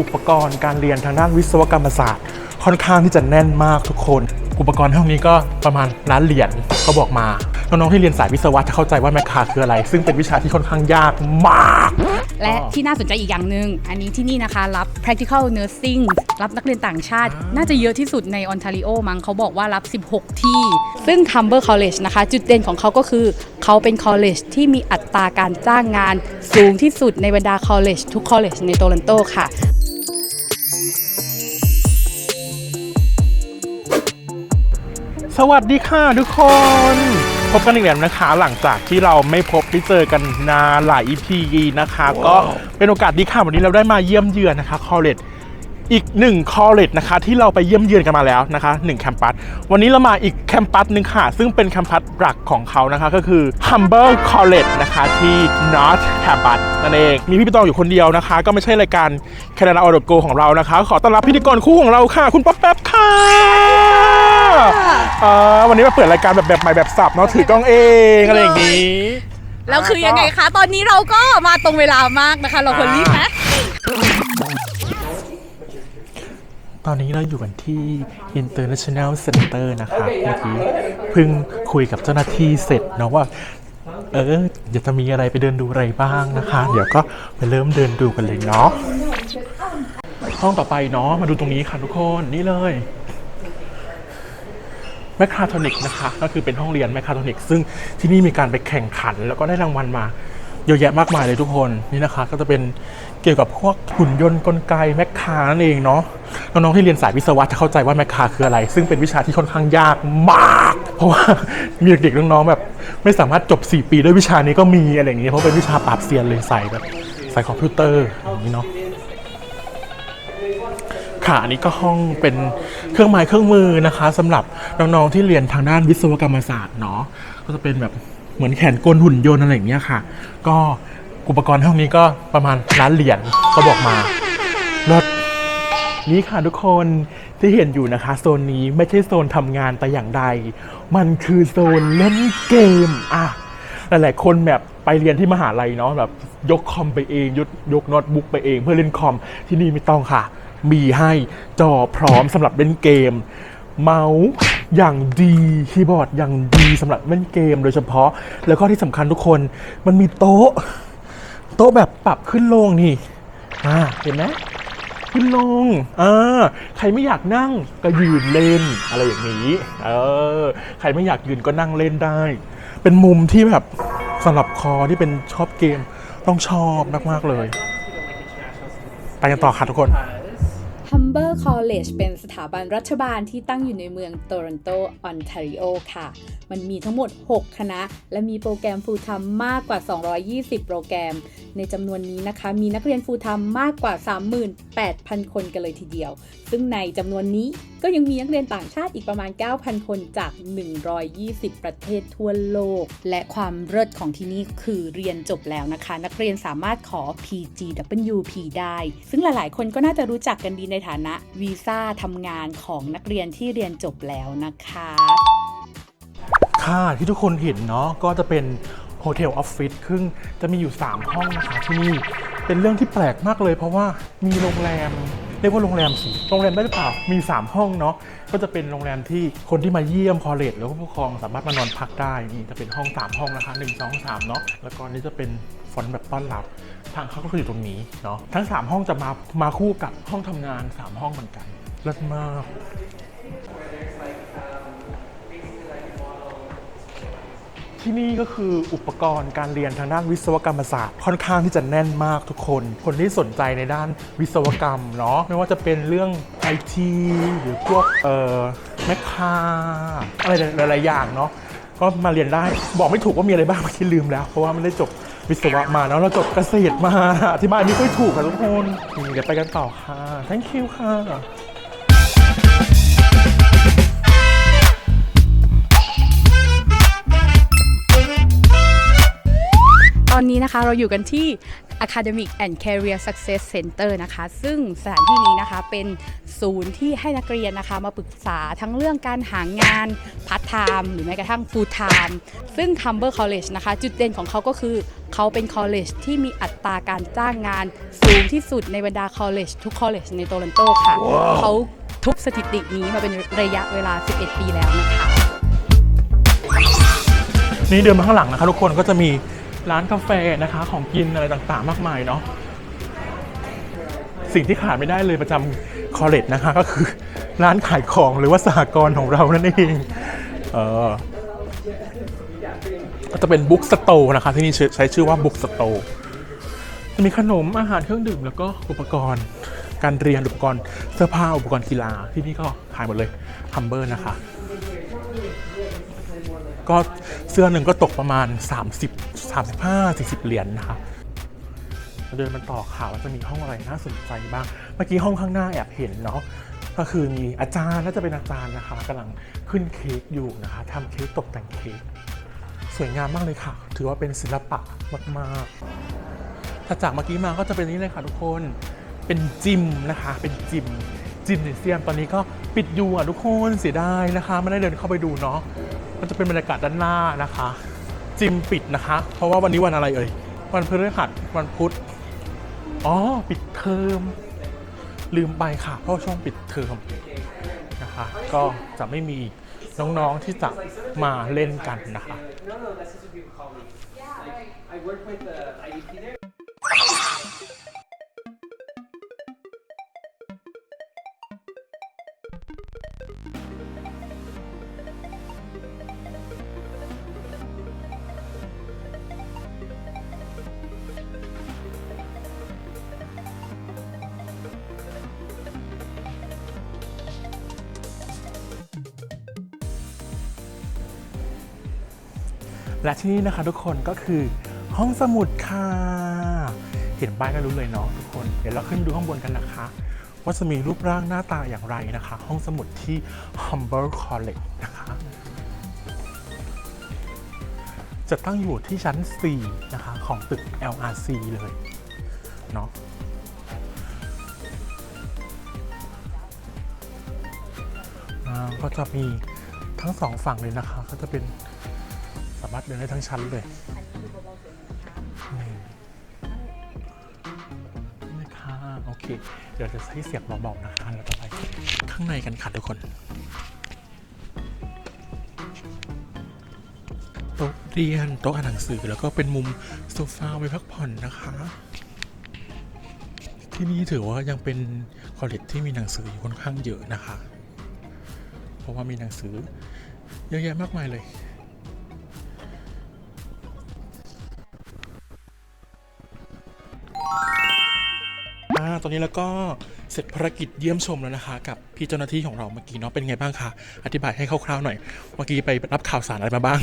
อุปกรณ์การเรียนทางด้านวิศวกรรมศาสตร์ ค่อนข้างที่จะแน่นมากทุกคน อุปกรณ์ห้องนี้ก็ประมาณล้านเหรียญเขาบอกมาน้องๆที่เรียนสายวิศวะจะเข้าใจว่าแมคคาคืออะไร ซึ่งเป็นวิชาที่ค่อนข้างยากมาก และที่น่าสนใจอีกอย่างหนึ่งอันนี้ที่นี่นะคะรับ practical nursing รับนักเรียนต่างชาติ น่าจะเยอะที่สุดในออนทาริโอมั้งเขาบอกว่ารับ 16 ที่ ซึ่ง Humber College นะคะ จุดเด่นของเขาก็คือเขาเป็น college ที่มีอัตราการจ้างงานสูงที่สุดในบรรดา college ทุก college ในโตลันโตค่ะ วัสดีค่ะทุกคน พบกันอีกแล้วนะคะ หลังจากที่เราไม่พบได้เจอกันนานหลาย EP นะคะ ก็เป็นโอกาสดีค่ะวันนี้เราได้มาเยี่ยมเยือนนะคะคอลเลจอีกหนึ่งคอลเลจนะคะที่เราไปเยี่ยมเยือนกันมาแล้วนะคะหนึ่งแคมปัส วันนี้เรามาอีกแคมปัสหนึ่งค่ะ ซึ่งเป็นแคมปัสหลักของเขานะคะก็คือ Humber College นะคะที่ North Campus นั่นเอง มีพี่ปิตองอยู่คนเดียวนะคะ ก็ไม่ใช่รายการ Canada Auto Go ของเรานะคะ ขอต้อนรับพิธีกรคู่ของเราค่ะ คุณป๊อปแป๊บค่ะ อ่าวันนี้มาเปิดรายการแบบแบบใหม่แบบสับเนาะถือกล้องเองอะไรอย่างนี้ แล้วคือยังไงคะ ตอนนี้เราก็มาตรงเวลามากนะคะ เราควรรีบไหมตอนนี้เราอยู่กันที่ International Center นะคะเมื่อกี้เพิ่งคุยกับเจ้าหน้าที่เสร็จเนาะว่า เออเดี๋ยวจะมีอะไรไปเดินดูอะไรบ้างนะคะ เดี๋ยวก็ไปเริ่มเดินดูกันเลยเนาะห้องต่อไปเนาะมาดูตรงนี้ค่ะทุกคนนี่เลยแมคคาทอนิกนะคะ ก็คือเป็นห้องเรียนแมคคาทอนิกซึ่งที่นี่มีการไปแข่งขัน แล้วก็ได้รางวัลมาเยอะแยะมากมายเลยทุกคนนี่นะคะ ก็จะเป็นเกี่ยวกับพวกหุ่นยนต์กลไกแมคคานั่นเองเนาะน้องๆที่เรียนสายวิศวะจะเข้าใจว่าแมคคาคืออะไร ซึ่งเป็นวิชาที่ค่อนข้างยากมาก เพราะว่ามีเด็กๆน้องๆแบบ ไม่สามารถจบ 4 ปีด้วยวิชานี้ก็มีอะไรอย่างเงี้ยเพราะเป็นวิชาปราบเซียนเลยใส่แบบใส่คอมพิวเตอร์อย่างนี้เนาะ ค่ะอันนี้ก็ห้องเป็นเครื่องไม้เครื่องมือนะคะสำหรับน้องๆที่เรียนทางด้านวิศวกรรมศาสตร์เนาะก็จะเป็นแบบเหมือนแขนกลหุ่นยนต์อะไรอย่างเงี้ยค่ะ ก็อุปกรณ์ห้องนี้ก็ประมาณล้านเหรียญก็บอกมาลดนี่ค่ะทุกคนที่เห็นอยู่นะคะโซนนี้ไม่ใช่โซนทำงานแต่อย่างใด มันคือโซนเล่นเกมอะหลายๆคนแบบไปเรียนที่มหาลัยเนาะแบบยกคอมไปเองยกยกโน้ตบุ๊กไปเองเพื่อเล่นคอมที่นี่ไม่ต้องค่ะ มีให้จอพร้อมสำหรับเล่นเกม เมาส์อย่างดีคีย์บอร์ดอย่างดีสำหรับเล่นเกมโดยเฉพาะ แล้วก็ที่สำคัญทุกคนมันมีโต๊ะ โต๊ะแบบปรับขึ้นลงนี่อ่าเห็นไหมขึ้นลงอ่าใครไม่อยากนั่งก็ยืนเล่นอะไรอย่างนี้ เออ ใครไม่อยากยืนก็นั่งเล่นได้ เป็นมุมที่แบบสำหรับคอที่เป็นชอบเกมต้องชอบมาก ๆ เลย ไปกันต่อค่ะทุกคน Humber College เป็นสถาบันรัฐบาลที่ตั้งอยู่ในเมืองโตรอนโต ออนแทรีโอค่ะ มันมีทั้งหมด 6 คณะ และมีโปรแกรมฟูลไทม์มากกว่า 220 โปรแกรม ในจำนวนนี้นะคะ มีนักเรียนฟูลไทม์มากกว่า 38,000 คนกันเลยทีเดียว ซึ่งในจำนวนนี้ก็ยังมีนักเรียนต่างชาติอีกประมาณ 9,000 คนจาก 120 ประเทศทั่วโลก และความเลิศของที่นี่คือเรียนจบแล้วนะคะ นักเรียนสามารถขอ PGWP ได้ ซึ่งหลาย ๆ คนก็น่าจะรู้จักกันดีในฐานะวีซ่าทำงานของนักเรียนที่เรียนจบแล้วนะคะค่ะที่ทุกคนเห็นเนาะก็จะเป็น โฮเทลออฟฟิศซึ่งจะมีอยู่ 3 ห้องนะคะที่นี่ เป็นเรื่องที่แปลกมากเลย เพราะว่ามีโรงแรมเรียกว่าโรงแรมสิโรงแรมได้หรือเปล่า มี 3 ห้องเนาะ ก็จะเป็นโรงแรมที่คนที่มาเยี่ยมคอเลจหรือว่าผู้ปกครองสามารถมานอนพักได้ นี่จะเป็นห้อง 3 ห้องนะคะ 1 2 3 เนาะ แล้วก็นี่จะเป็นฟอนต์แบบต้อนรับ ทางเข้าก็คืออยู่ตรงนี้เนาะ ทั้ง 3 ห้องจะมา มาคู่กับห้องทำงาน 3 ห้องเหมือนกันเลิศมาก ที่นี่ก็คืออุปกรณ์การเรียนทางด้านวิศวกรรมศาสตร์ค่อนข้างที่จะแน่นมากทุกคน คนที่สนใจในด้านวิศวกรรมเนาะไม่ว่าจะเป็นเรื่องไอทีหรือพวกเอ่อแมคคาอะไรหลายๆอย่างเนาะก็มาเรียนได้บอกไม่ถูกว่ามีอะไรบ้างเมื่ลืมแล้ว เพราะว่าไม่ได้จบวิศวะมาเนาะเราจบเกษตรมาอธิบายไม่ค่อยถูกค่ะทุกคนเดี๋ยวไปกันต่อค่ะ thank you ค่ะ ตอนนี้นะคะเราอยู่กันที่ Academic and Career Success Center นะคะ ซึ่งสถานที่นี้นะคะเป็นศูนย์ที่ให้นักเรียนนะคะ มาปรึกษาทั้งเรื่องการหางานพาร์ทไทม์หรือแม้กระทั่ง full time ซึ่ง Humber College นะคะ จุดเด่นของเขาก็คือเขาเป็น college ที่มีอัตราการจ้างงานสูงที่สุดในบรรดา college ทุก college ในโตลอนโตค่ะเขาทุบสถิตินี้มาเป็นระยะเวลา 11 ปีแล้วนะคะ นี่เดินมาข้างหลังนะคะทุกคนก็จะมี ร้านกาแฟนะคะ ของกินอะไรต่างๆ มากมายเนาะสิ่งที่ขาดไม่ได้เลยประจำคอเลจนะคะ ก็คือร้านขายของหรือว่าสหกรณ์ของเรานั่นเองเออก็จะเป็นบุ๊กสโตนะคะ ที่นี่ใช้ชื่อว่าบุ๊กสโตจะมีขนมอาหารเครื่องดื่ม แล้วก็อุปกรณ์การเรียนอุปกรณ์เสื้อผ้าอุปกรณ์กีฬาที่นี่ก็ขายหมดเลยทัมเบอร์นะคะ ก็เสื้อหนึ่งก็ตกประมาณ 30 35 40 เหรียญนะคะเดินมันต่อข่าวว่าจะมีห้องอะไรน่าสนใจบ้าง เมื่อกี้ห้องข้างหน้าแอบเห็นเนาะก็คือมีอาจารย์น่าจะเป็นอาจารย์นะคะกำลังขึ้นเค้กอยู่นะคะทำเค้กตกแต่งเค้กสวยงามมากเลยค่ะ ถือว่าเป็นศิลปะมากๆถ้าจากเมื่อกี้มาก็จะเป็นนี้เลยค่ะทุกคนเป็นจิมนะคะ เป็นจิมจิมเนเซียมตอนนี้ก็ปิดอยู่อะทุกคนเสียดายนะคะ ไม่ได้เดินเข้าไปดูเนาะ มันจะเป็นบรรยากาศด้านหน้านะคะ จิมปิดนะคะ เพราะว่าวันนี้วันอะไรเอ่ย วันพฤหัสวันพุธ อ๋อ ปิดเทอม ลืมไปค่ะ เพราะช่วงปิดเทอมนะคะ ก็จะไม่มีน้องๆที่จะมาเล่นกันนะคะ I work with the และที่นี่นะคะทุกคนก็คือห้องสมุดค่ะ เห็นป้ายก็รู้เลยเนาะทุกคน เดี๋ยวเราขึ้นดูข้างบนกันนะคะ ว่าจะมีรูปร่างหน้าตาอย่างไรนะคะ ห้องสมุดที่ Humber College นะคะ จะตั้งอยู่ที่ชั้น 4 นะคะ ของตึก LRC เลยเนาะก็จะมีทั้งสองฝั่งเลยนะคะ ก็จะเป็น สามารถเดินได้ทั้งชั้นเลยนี่นะค่ะโอเค เดี๋ยวจะให้เสียงเบาๆนะคะแล้วต่อไปข้างในกันค่ะทุกคนโต๊ะเรียนโต๊ะอ่านหนังสือแล้วก็เป็นมุมโซฟาไว้พักผ่อนนะคะ ที่นี่ถือว่ายังเป็นคอลเลจที่มีหนังสืออยู่ค่อนข้างเยอะนะคะ เพราะว่ามีหนังสือเยอะแยะมากมายเลย ตอนนี้แล้วก็เสร็จภารกิจเยี่ยมชมแล้วนะคะ กับพี่เจ้าหน้าที่ของเราเมื่อกี้เนาะเป็นไงบ้างคะอธิบายให้คร่าวๆหน่อย เมื่อกี้ไปรับข่าวสารอะไรมาบ้าง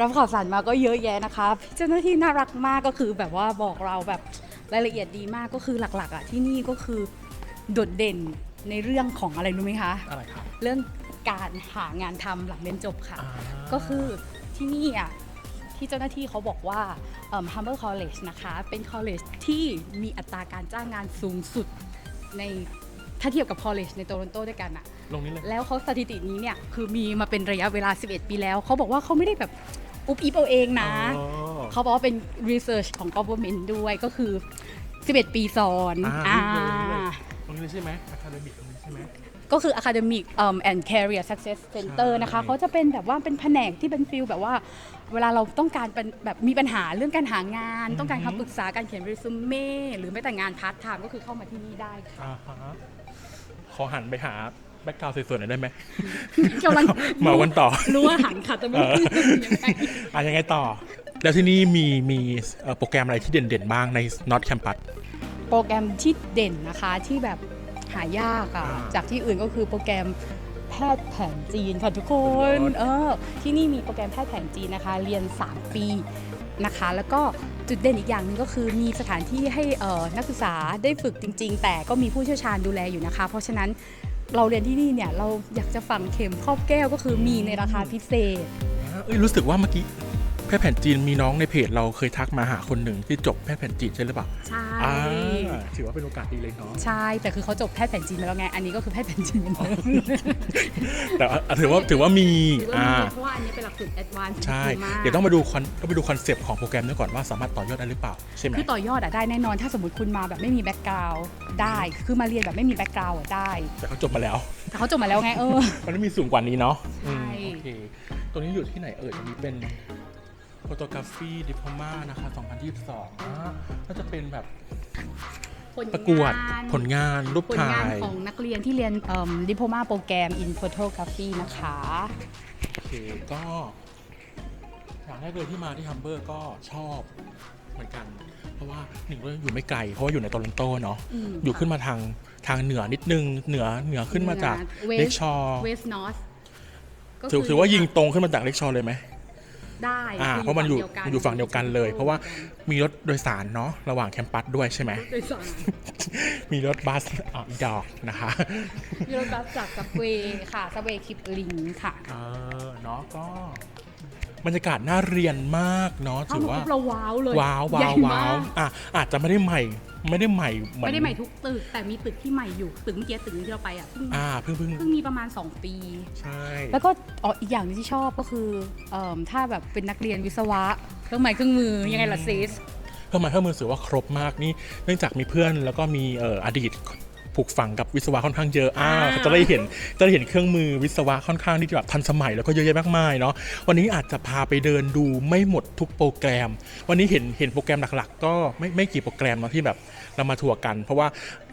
รับข่าวสารมาก็เยอะแยะนะคะเจ้าหน้าที่น่ารักมากก็คือแบบว่าบอกเราแบบรายละเอียดดีมากก็คือหลักๆอะที่นี่ก็คือโดดเด่นในเรื่องของอะไรรู้ไหมคะ อะไรครับ เรื่องการหางานทำหลังเรียนจบค่ะอ่าก็คือที่นี่อะ ที่เจ้าหน้าที่เขาบอกว่าเอิ่ม Humber College นะคะ เป็น college ที่มีอัตราการจ้างงานสูงสุดในถ้าเทียบกับ college ในโตลอนโตด้วยกันอะลงนี้เลยแล้วเขาสถิตินี้เนี่ยคือมีมาเป็นระยะเวลา 11 ปีแล้ว เขาบอกว่าเขาไม่ได้แบบอุบอิบเอาเองนะอ๋อเขาบอกว่าเป็น research ของ government ด้วยก็คือ 11 ปีซ้อนอ่าอ่าตรงนี้ เลยใช่ไหมอาคาเดมิกตรงนี้ใช่ไหม ก็คือ Academic um, and Career Success Center นะคะ ใช่ เขาจะเป็นแบบว่าเป็นแผนกที่เป็นฟิลแบบว่า เวลาเราต้องการเป็นแบบมีปัญหาเรื่องการหางาน ต้องการคำปรึกษาการเขียนเรซูเม่หรือไม่แต่งงานพาร์ทไทม์ก็คือเข้ามาที่นี่ได้ค่ะ อ่าฮะขอหันไปหาแบ็กกราวด์สวยๆหน่อยได้ไหม กำลังมาวันต่อ รู้ว่าหันค่ะแต่ไม่เออรู้ยังไง อะยังไงต่อ แล้วที่นี่มีมีเอ่อโปรแกรมอะไรที่เด่นๆบ้างใน Not Campus โปรแกรมที่เด่นนะคะที่แบบ หายากอะอ่าจากที่อื่นก็คือโปรแกรมแพทย์แผนจีนค่ะทุกคนสุดยอดเออที่นี่มีโปรแกรมแพทย์แผนจีนนะคะ เรียน 3 ปีนะคะ แล้วก็จุดเด่นอีกอย่างหนึงก็คือมีสถานที่ให้เอ่อนักศึกษาได้ฝึกจริง ๆ แต่ก็มีผู้เชี่ยวชาญดูแลอยู่นะคะ เพราะฉะนั้นเราเรียนที่นี่เนี่ยเราอยากจะฝังเข็มครอบแก้วก็คือมีในราคาพิเศษอ่าเอ้ยรู้สึกว่าเมื่อกี้พทย์แผนจีนมีน้องในเพจเราเคยทักมาหาคนหนึ่งที่จบแพทย์แผนจีนใช่หรือเปล่า ใช่ อ่า ถือว่าเป็นโอกาสดีเลยเนาะใช่ แต่คือเขาจบแพทย์แผนจีนมาแล้วไง อันนี้ก็คือแพทย์แผนจีนเหมือนเดิมแต่อะถือว่าถือว่ามีถือว่าอ่ามีเพราะว่าอันนี้เป็นหลักสูตรแอดวานซ์ใช่ เดี๋ยวต้องมาดูคอนต้องไปดูคอนเซปต์ของโปรแกรมด้วยก่อนว่าสามารถต่อยอดได้หรือเปล่าใช่ไหม คือต่อยอดอะได้แน่นอนถ้าสมมติคุณมาแบบไม่มีแบ็กกราวด์ได้ คือมาเรียนแบบไม่มีแบ็กกราวด์อะได้ แต่เขาจบมาแล้ว แต่เขาจบมาแล้วไงเออ มันไม่มีสูงกว่านี้เนาะอืมใช่โอเค ตรงนี้อยู่ที่ไหนเอ่ยอันนี้เป็นโฟโตกราฟีดิพมานะคะ 2022อ่าก็จะเป็นแบบผล ประกวดงานผลงานรูปผลถ่างานยของนักเรียนที่เรียนดิโพมาโปรแกรม in photography นะคะโอเคก็อย่างแรกเลยที่มาที่ฮัมเบอร์ก็ชอบเหมือนกัน เพราะว่าหนึ่งเรื่องอยู่ไม่ไกล เพราะว่าอยู่ในโตลอนโตเนาะอืมอยู่ขึ้นมาทางทางเหนือนิดนึงเหนือเหนือขึ้นมาจากเหนือเล็ก West ชอ West North ก็ถือคืถือว่ายิงตรงขึ้นมาจากเล็กชอเลยไหม ได้อ่าคืเพราะมันอยู่ฝั่งอยู่ฝั่งเดียวกันเลย เพราะว่ามีรถโดยสารเนาะระหว่างแคมปัสด้วยใช่ไหมโดยสารมีรถบัสอะอีดอกนะคะมีรถบัสจากซับเวย์ค่ะซับเวย์คิปลิงค่ะเออเนาะก็ บรรยากาศน่าเรียนมากเนาะเข้าถือมาว่าปุ๊บเราว้าวเลยว้าวใหญ่ว้าวว้าวมกอะอาจจะไม่ได้ใหม่ ไม่ได้ใหม่เหมือนไม่ได้ใหม่ทุกตึก แต่มีตึกที่ใหม่อยู่ตึกเมื่อกี้ตึกที่เราไปอะเพิ่งอ่าเพิ่งเพิ่งเพิ่งมีประมาณ 2 ปี ใช่ แล้วก็อ๋ออีกอย่างหนึงที่ชอบก็คือเอิ่มถ้าแบบเป็นนักเรียนวิศวะเครื่องไม้เครื่องมือยังไงล่ะซิส เครื่องหมายเครื่องมือถือว่าครบมากนี่เนื่องจากมีเพื่อนแล้วก็มีเอ่ออดีต ผูกฝังกับวิศวะค่อนข้างเยอะอ่าอ่าเขาจะได้เห็นจะได้เห็นเครื่องมือวิศวะค่อนข้างที่จะแบบทันสมัยแล้วก็เยอะแยะมากมายเนาะวันนี้อาจจะพาไปเดินดูไม่หมดทุกโปรแกรม วันนี้เห็นเห็นโปรแกรมหลักๆ ก็ไม่ไม่กี่โปรแกรมเนาะที่แบบเรามาทัวร์กัน เพราะว่า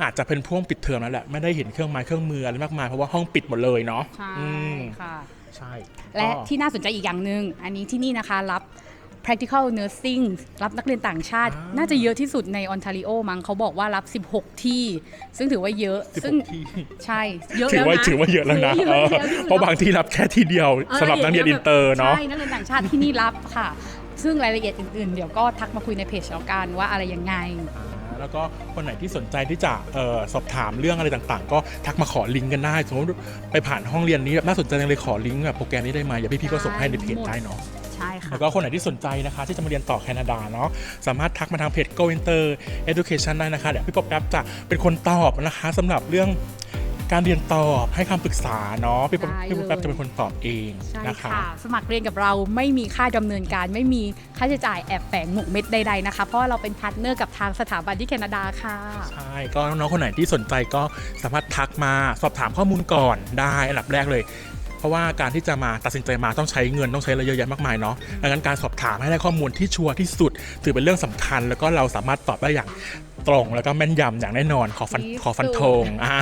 อาจจะเป็นพ่วงปิดเทอมแล้วแหละไม่ได้เห็นเครื่องไม้เครื่องมืออะไรมากมายเพราะว่าห้องปิดหมดเลยเนาะใช่อืมค่ะ ใช่และก็ ที่น่าสนใจอีกอย่างหนึ่งอันนี้ที่นี่นะคะรับ practical nursing รับนักเรียนต่างชาติอ่าน่าจะเยอะที่สุดในออนทาริโอมั้งเขาบอกว่ารับ 16 ที่ ซึ่งถือว่าเยอะสิบซึ่หงกที่ใช่ เยอะถือแล้วว่านะถือว่าเยอะแล้วนะถือเอว่าอเยอะที่สุดเพราะบางที่รับแค่ที่เดียวสำหรับนักเรียนอินเตอร์เนาะใช่นักเรียนต่างชาติที่นี่รับค่ะ ซึ่งรายละเอียดอื่นๆ เดี๋ยวก็ทักมาคุยในเพจแล้วกันว่าอะไรยังไงอ่าแล้วก็คนไหนที่สนใจที่จะเออสอบถามเรื่องอะไรต่างๆ ก็ทักมาขอลิงก์กันได้สมมติไปผ่านห้องเรียนนี้แบบน่าสนใจจังเลยขอลิงก์แบบโปรแกรมนี้ได้ไหมอย่าพี่ๆก็ส่งให้ในเพจได้เนาะ ใช่ค่ะ แล้วก็คนไหนที่สนใจนะคะ ที่จะมาเรียนต่อแคนาดาเนาะสามารถทักมาทางเพจ Go Inter Education ได้นะคะ เดี๋ยวพี่ป๊อปแป๊บจะเป็นคนตอบนะคะสำหรับเรื่องการเรียนตอบให้คำปรึกษาเนาะพี่ป๊อปได้พี่ป๊อปแป๊บเลย จะเป็นคนตอบเองใช่นะคะ ค่ะ สมัครเรียนกับเราไม่มีค่าดำเนินการ ไม่มีค่าใช้จ่ายแอบแฝงหมกเม็ดใดๆนะคะ เพราะว่าเราเป็นพาร์ทเนอร์กับทางสถาบันที่แคนาดาค่ะ ใช่ ก็น้องๆคนไหนที่สนใจก็สามารถทักมาสอบถามข้อมูลก่อนได้อันดับแรกเลย เพราะว่าการที่จะมาตัดสินใจมาต้องใช้เงินต้องใช้อะไรเยอะแยะมากมายเนาะดังนั้นการสอบถามให้ได้ข้อมูลที่ชัวร์ที่สุด ถือเป็นเรื่องสำคัญ แล้วก็เราสามารถตอบได้อย่าง ตรงแล้วก็แม่นยำอย่างแน่นอนขอฟันที่ขอฟันสุดธงอ่า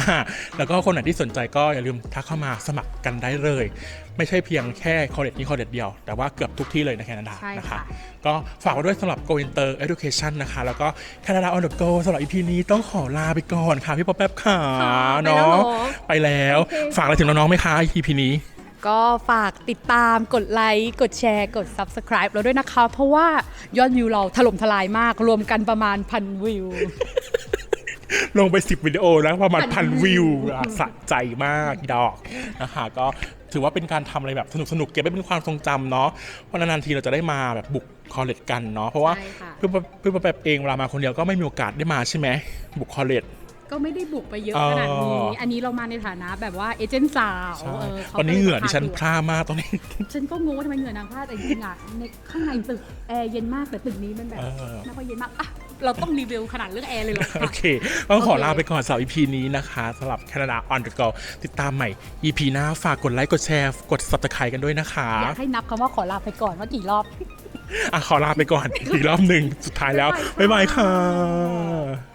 แล้วก็คนไหนที่สนใจก็อย่าลืมทักเข้ามาสมัครกันได้เลย ไม่ใช่เพียงแค่คอร์เดนี้คอร์เดเดียว แต่ว่าเกือบทุกที่เลยในแคนาดาใช่นะคะ ค่ะ ก็ฝากไว้ด้วยสำหรับ Go Inter Education นะคะ แล้วก็ Canada on the Go สำหรับ EP นี้ต้องขอลาไปก่อนค่ะ พี่ป๊อปแป๊บค่ะค่ะเนาะไปแล้วเหรอไปแล้วฝากอะไรถึงน้องๆไหมคะ EP นี้ ก็ฝากติดตามกดไลค์กดแชร์ กด Subscribe เราด้วยนะคะ เพราะว่ายอดวิวเราถล่มทลายมาก รวมกันประมาณพันวิว ลงไป 10 วิดีโอแล้วประมาณพัพันนวิวิววอะสะใจมากอีดอกนะคะก็ถือว่าเป็นการทำอะไรแบบสนุกๆเก็บไว้เป็นความทรงจำเนาะเพราะนานๆทีเราจะได้มาแบบบุกคอลเลจกันเนาะเพราะว่าใช่ค่ะ เพื่อนเพื่อนแบบเองเวลามาคนเดียวก็ไม่มีโอกาสได้มาใช่ไหมบุกคอลเลจ ก็ไม่ได้บุกไปเยอะอ๋อขนาดนี้ อันนี้เรามาในฐานะแบบว่าเอเจนต์สาวใช่เออขาตอนนี้เหงื่อดิฉันก็เลยพร่ามากตอนนี้ ฉันก็งงว่าทำไมเหงื่อนางพลาดแต่จริงๆอะในข้างในตึกแอร์เย็นมากแต่ตึกนี้มันแบบเออไม่ค่อยเย็นมากอะเราต้องรีวิวขนาดเรื่องแอร์เลยเหรอโอคะเคต้องขอโอเคลาไปก่อนสำหรับ EP นี้นะคะสำหรับ Canada on the go ติดตามใหม่ EP หน้าฝากกดไลค์กดแชร์ กด subscribe กันด้วยนะคะ อยากให้นับคำว่าขอลาไปก่อนว่ากี่รอบอะขอลาไปก่อนอีกรอบหนึ่งสุดท้ายแล้ว บ๊ายบายค่ะ